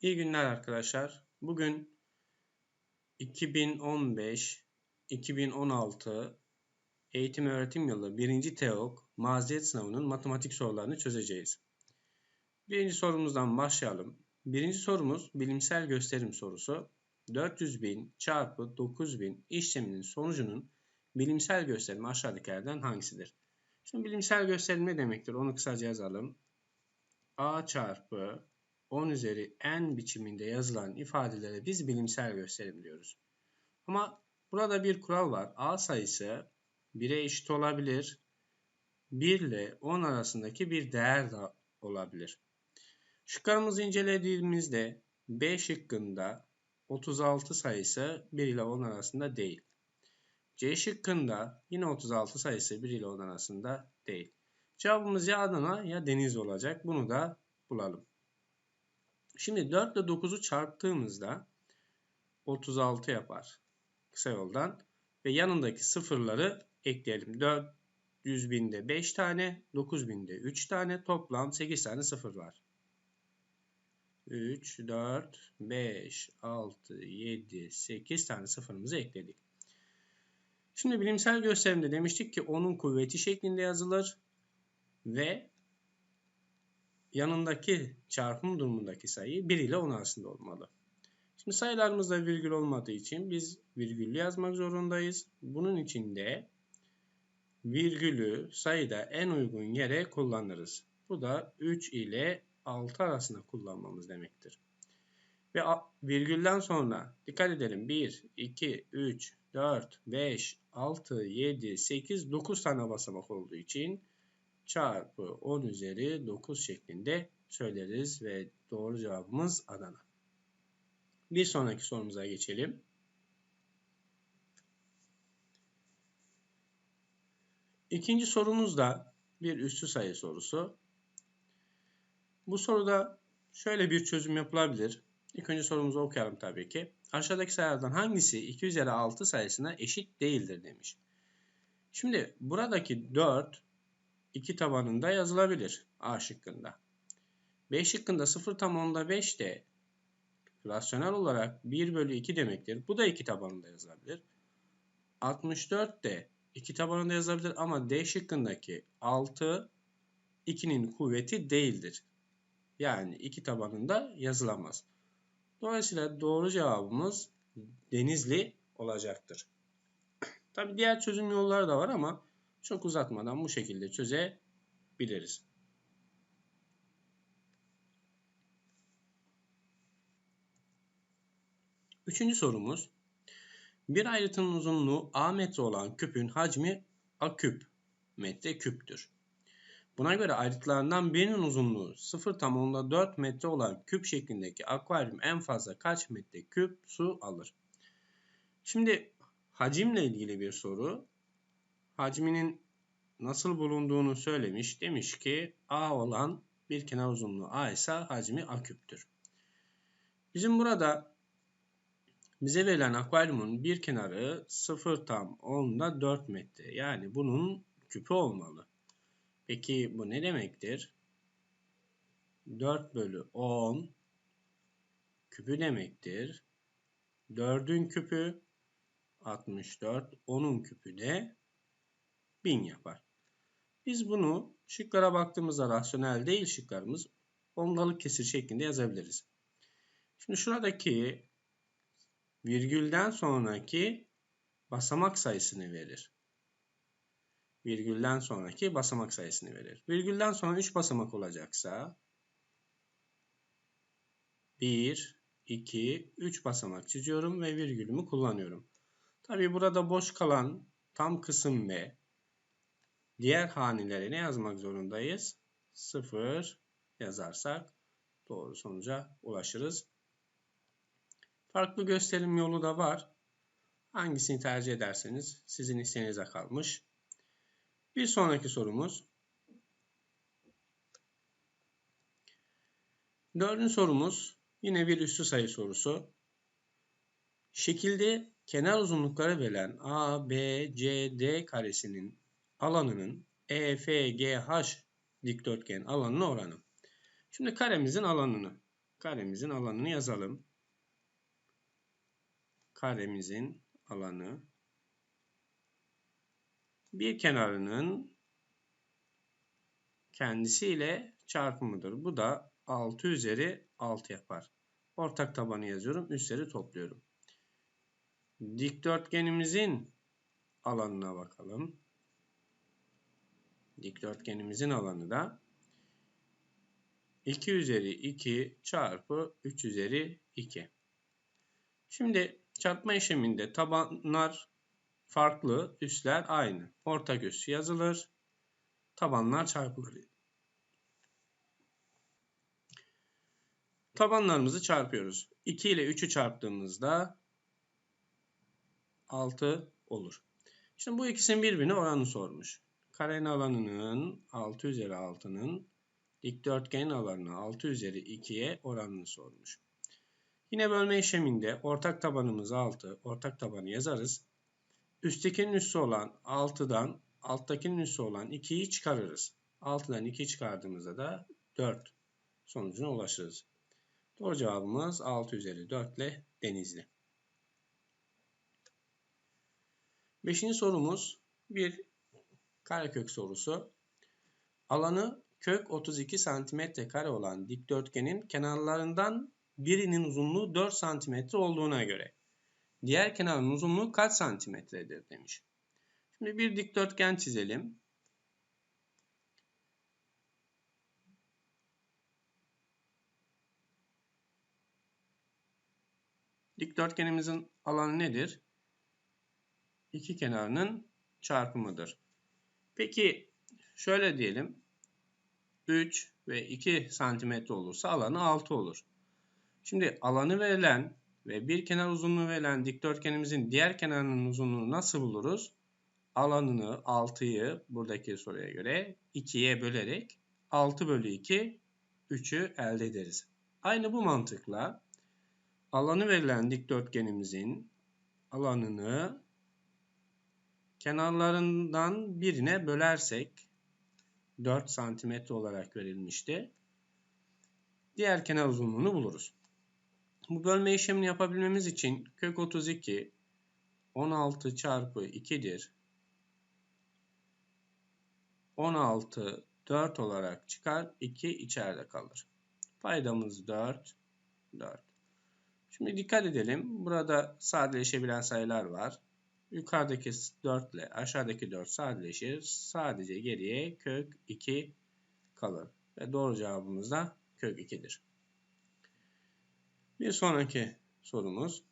İyi günler arkadaşlar. Bugün 2015-2016 eğitim öğretim yılı 1. TEOK maziyet sınavının matematik sorularını çözeceğiz. Birinci sorumuzdan başlayalım. Birinci sorumuz bilimsel gösterim sorusu. 400.000 çarpı 9.000 işleminin sonucunun bilimsel gösterimi aşağıdakilerden hangisidir? Şimdi bilimsel gösterim ne demektir? Onu kısaca yazalım. A çarpı 10 üzeri n biçiminde yazılan ifadelere biz bilimsel gösterim diyoruz. Ama burada bir kural var. A sayısı 1'e eşit olabilir. 1 ile 10 arasındaki bir değer de olabilir. Şıklarımızı incelediğimizde B şıkkında 36 sayısı 1 ile 10 arasında değil. C şıkkında yine 36 sayısı 1 ile 10 arasında değil. Cevabımız ya Adana ya Deniz olacak. Bunu da bulalım. Şimdi 4 ile 9'u çarptığımızda 36 yapar. Kısa yoldan. Ve yanındaki sıfırları ekleyelim. 400 binde 5 tane, 9 binde 3 tane, toplam 8 tane sıfır var. 3, 4, 5, 6, 7, 8 tane sıfırımızı ekledik. Şimdi bilimsel gösterimde demiştik ki onun kuvveti şeklinde yazılır ve yanındaki çarpım durumundaki sayı 1 ile 10 arasında olmalı. Şimdi sayılarımızda virgül olmadığı için biz virgüllü yazmak zorundayız. Bunun için de virgülü sayıda en uygun yere kullanırız. Bu da 3 ile 6 arasında kullanmamız demektir. Ve virgülden sonra dikkat edelim 1, 2, 3, 4, 5, 6, 7, 8, 9 tane basamak olduğu için çarpı 10 üzeri 9 şeklinde söyleriz ve doğru cevabımız Adana. Bir sonraki sorumuza geçelim. İkinci sorumuz da bir üstü sayı sorusu. Bu soruda şöyle bir çözüm yapılabilir. İlk önce sorumuzu okuyalım tabii ki. Aşağıdaki sayılardan hangisi 2 üzeri 6 sayısına eşit değildir demiş. Şimdi buradaki 4 2 tabanında yazılabilir A şıkkında. B şıkkında 0 tabanında 5 de rasyonel olarak 1 bölü 2 demektir. Bu da 2 tabanında yazılabilir. 64 de 2 tabanında yazılabilir ama D şıkkındaki 6 2'nin kuvveti değildir. Yani 2 tabanında yazılamaz. Dolayısıyla doğru cevabımız Denizli olacaktır. Tabi diğer çözüm yolları da var ama çok uzatmadan bu şekilde çözebiliriz. Üçüncü sorumuz. Bir ayrıtının uzunluğu A metre olan küpün hacmi A küp metre küptür. Buna göre ayrıtlarından birinin uzunluğu 0,4 metre olan küp şeklindeki akvaryum en fazla kaç metre küp su alır? Şimdi hacimle ilgili bir soru hacminin nasıl bulunduğunu söylemiş. Demiş ki A olan bir kenar uzunluğu A ise hacmi A küptür. Bizim burada bize verilen akvaryumun bir kenarı 0 tam 10'da 4 metre. Yani bunun küpü olmalı. Peki bu ne demektir? 4 bölü 10 küpü demektir. 4'ün küpü 64, 10'un küpü de 1000 yapar. Biz bunu şıklara baktığımızda rasyonel değil şıklarımız ondalık kesir şeklinde yazabiliriz. Şimdi şuradaki virgülden sonraki basamak sayısını verir. Virgülden sonraki basamak sayısını verir. Virgülden sonra 3 basamak olacaksa 1, 2, 3 basamak çiziyorum ve virgülümü kullanıyorum. Tabi burada boş kalan tam kısım ve diğer hanelere ne yazmak zorundayız? 0 yazarsak doğru sonuca ulaşırız. Farklı gösterim yolu da var. Hangisini tercih ederseniz sizin isteğinize kalmış. Bir sonraki sorumuz. Dördüncü sorumuz yine bir üstü sayı sorusu. Şekilde kenar uzunlukları verilen A, B, C, D karesinin alanının EFGH dikdörtgen alanına oranı. Şimdi karemizin alanını karemizin alanını yazalım. Karemizin alanı bir kenarının kendisiyle çarpımıdır. Bu da 6 üzeri 6 yapar. Ortak tabanı yazıyorum. Üstleri topluyorum. Dikdörtgenimizin alanına bakalım. Dikdörtgenimizin alanı da 2 üzeri 2 çarpı 3 üzeri 2. Şimdi çarpma işleminde tabanlar farklı, üstler aynı. Ortak üs yazılır. Tabanlar çarpılır. Tabanlarımızı çarpıyoruz. 2 ile 3'ü çarptığımızda 6 olur. Şimdi bu ikisinin birbirine oranı sormuş. Karenin alanının 6 üzeri 6'nın dikdörtgenin alanına 6 üzeri 2'ye oranını sormuş. Yine bölme işleminde ortak tabanımız 6, ortak tabanı yazarız. Üsttekinin üssü olan 6'dan alttakinin üssü olan 2'yi çıkarırız. 6'dan 2 çıkardığımızda da 4 sonucuna ulaşırız. Doğru cevabımız 6 üzeri 4 ile denizli. Beşinci sorumuz bir karekök sorusu. Alanı kök 32 cm kare olan dikdörtgenin kenarlarından birinin uzunluğu 4 cm olduğuna göre diğer kenarın uzunluğu kaç santimetredir demiş. Şimdi bir dikdörtgen çizelim. Dikdörtgenimizin alanı nedir? İki kenarının çarpımıdır. Peki şöyle diyelim. 3 ve 2 santimetre olursa alanı 6 olur. Şimdi alanı verilen ve bir kenar uzunluğu verilen dikdörtgenimizin diğer kenarının uzunluğunu nasıl buluruz? Alanını 6'yı buradaki soruya göre 2'ye bölerek 6 bölü 2 3'ü elde ederiz. Aynı bu mantıkla alanı verilen dikdörtgenimizin alanını kenarlarından birine bölersek 4 santimetre olarak verilmişti. Diğer kenar uzunluğunu buluruz. Bu bölme işlemini yapabilmemiz için kök 32 16 çarpı 2'dir. 16 4 olarak çıkar. 2 içeride kalır. Paydamız 4. 4. Şimdi dikkat edelim. Burada sadeleşebilen sayılar var. Yukarıdaki 4 ile aşağıdaki 4 sadeleşir. Sadece geriye kök 2 kalır. Ve doğru cevabımız da kök 2'dir. Bir sonraki sorumuz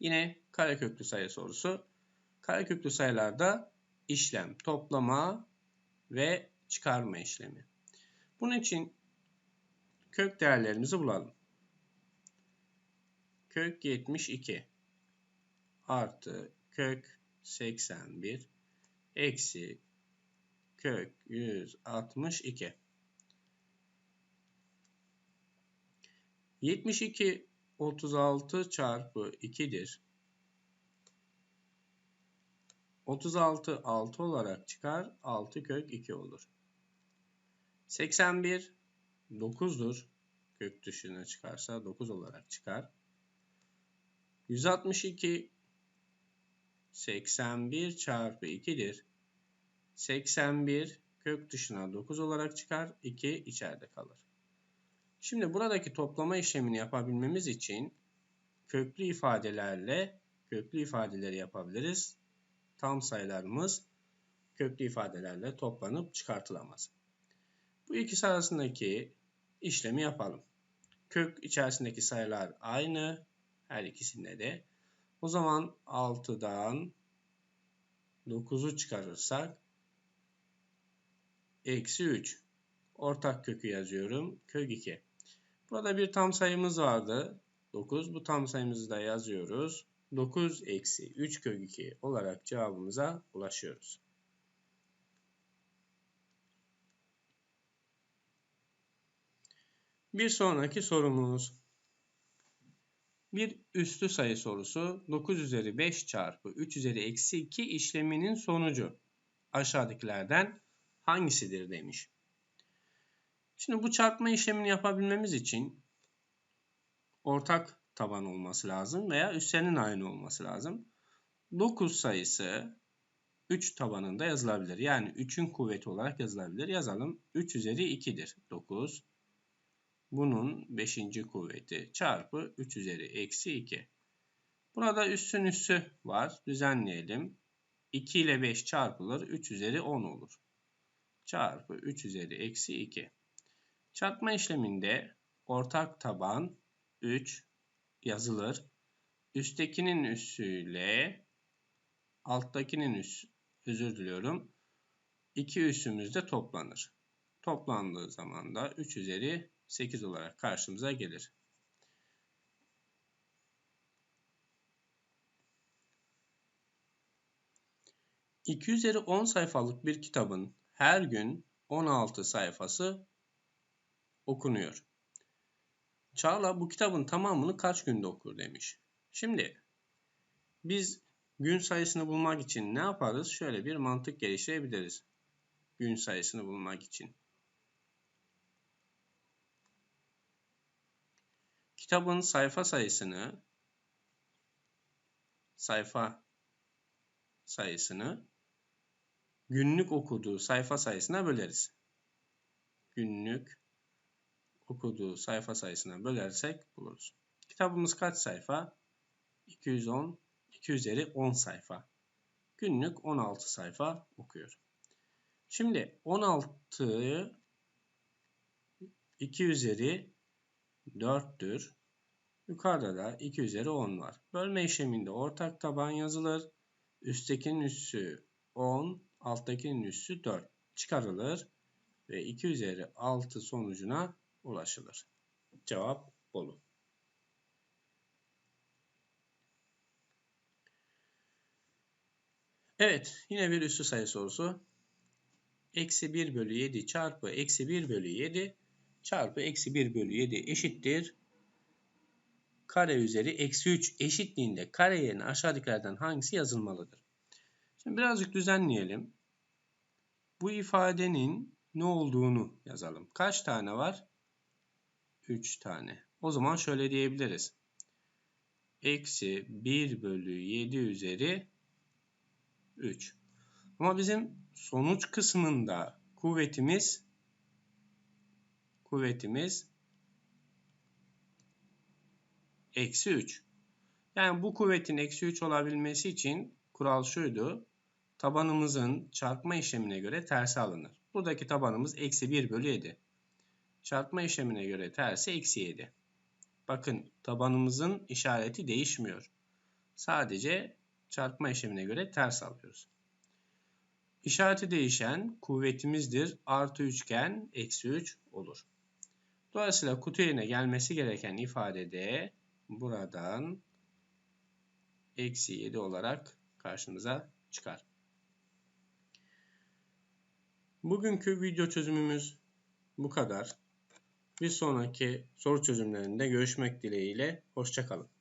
yine kareköklü sayı sorusu. Kareköklü sayılarda işlem toplama ve çıkarma işlemi. Bunun için kök değerlerimizi bulalım. Kök 72 artı kök 81 eksi kök 162. 72 36 çarpı 2'dir. 36 6 olarak çıkar. 6 kök 2 olur. 81 9'dur. Kök dışına çıkarsa 9 olarak çıkar. 162 81 çarpı 2'dir. 81 kök dışına 9 olarak çıkar. 2 içeride kalır. Şimdi buradaki toplama işlemini yapabilmemiz için köklü ifadelerle köklü ifadeleri yapabiliriz. Tam sayılarımız köklü ifadelerle toplanıp çıkartılamaz. Bu ikisi arasındaki işlemi yapalım. Kök içerisindeki sayılar aynı. Her ikisinde de. O zaman 6'dan 9'u çıkarırsak eksi 3. Ortak kökü yazıyorum. Kök 2. Burada bir tam sayımız vardı. 9. Bu tam sayımızı da yazıyoruz. 9 eksi 3 kök 2 olarak cevabımıza ulaşıyoruz. Bir sonraki sorumuz. Bir üstü sayı sorusu 9 üzeri 5 çarpı 3 üzeri eksi 2 işleminin sonucu aşağıdakilerden hangisidir demiş. Şimdi bu çarpma işlemini yapabilmemiz için ortak taban olması lazım veya üstlerinin aynı olması lazım. 9 sayısı 3 tabanında yazılabilir. Yani 3'ün kuvveti olarak yazılabilir. Yazalım. 3 üzeri 2'dir. 9. Bunun 5. kuvveti çarpı 3 üzeri eksi 2. Burada üssün üssü var. Düzenleyelim. 2 ile 5 çarpılır. 3 üzeri 10 olur. Çarpı 3 üzeri eksi 2. Çarpma işleminde ortak taban 3 yazılır. Üsttekinin üssüyle alttakinin üssü, özür diliyorum. İki üssümüz de toplanır. Toplandığı zaman da 3 üzeri 8 olarak karşımıza gelir. İki üzeri 10 sayfalık bir kitabın her gün 16 sayfası okunuyor. Çağla bu kitabın tamamını kaç günde okur demiş. Şimdi biz gün sayısını bulmak için ne yaparız? Şöyle bir mantık geliştirebiliriz. Gün sayısını bulmak için. Kitabın sayfa sayısını sayfa sayısını günlük okuduğu sayfa sayısına böleriz. Günlük okuduğu sayfa sayısına bölersek buluruz. Kitabımız kaç sayfa? 210, 2 üzeri 10 sayfa. Günlük 16 sayfa okuyor. Şimdi 16'yı 2 üzeri 4'tür. Yukarıda da 2 üzeri 10 var. Bölme işleminde ortak taban yazılır. Üsttekinin üssü 10, alttakinin üssü 4 çıkarılır ve 2 üzeri 6 sonucuna ulaşılır. Cevap Bolu. Evet, yine bir üstü sayı sorusu. Eksi 1 bölü 7 çarpı eksi 1 bölü 7 çarpı eksi 1 bölü 7 eşittir. Kare üzeri eksi 3 eşitliğinde kare yerine aşağıdakilerden hangisi yazılmalıdır? Şimdi birazcık düzenleyelim. Bu ifadenin ne olduğunu yazalım. Kaç tane var? 3 tane. O zaman şöyle diyebiliriz. Eksi 1 bölü 7 üzeri 3. Ama bizim sonuç kısmında kuvvetimiz kuvvetimiz eksi 3. Yani bu kuvvetin eksi 3 olabilmesi için kural şuydu. Tabanımızın çarpma işlemine göre tersi alınır. Buradaki tabanımız eksi 1 bölü 7. Çarpma işlemine göre tersi eksi 7. Bakın tabanımızın işareti değişmiyor. Sadece çarpma işlemine göre ters alıyoruz. İşareti değişen kuvvetimizdir. Artı üçgen eksi 3 olur. Dolayısıyla kutu yerine gelmesi gereken ifadede buradan eksi 7 olarak karşımıza çıkar. Bugünkü video çözümümüz bu kadar. Bir sonraki soru çözümlerinde görüşmek dileğiyle. Hoşçakalın.